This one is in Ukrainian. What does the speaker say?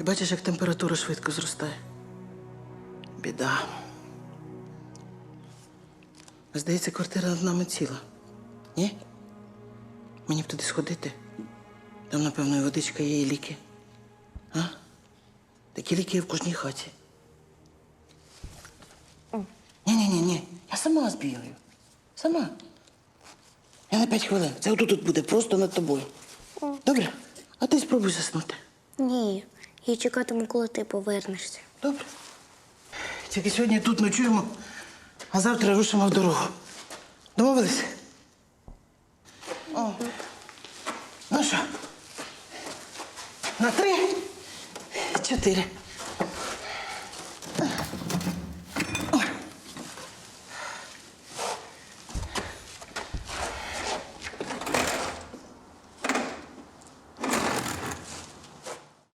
Ти бачиш, як температура швидко зростає. Біда. Здається, квартира над нами ціла. Ні? Мені б туди сходити. Там, напевно, і водичка є, і ліки. А? Такі ліки є в кожній хаті. Ні-ні-ні, ні. Я сама збігаю. Сама. Я на п'ять хвилин. Це отут тут буде, просто над тобою. Добре? А ти спробуй заснути. Ні, я чекатиму, коли ти повернешся. Добре. Тільки сьогодні тут ночуємо, а завтра рушимо в дорогу. Домовились? О. Ну що? На три, чотири.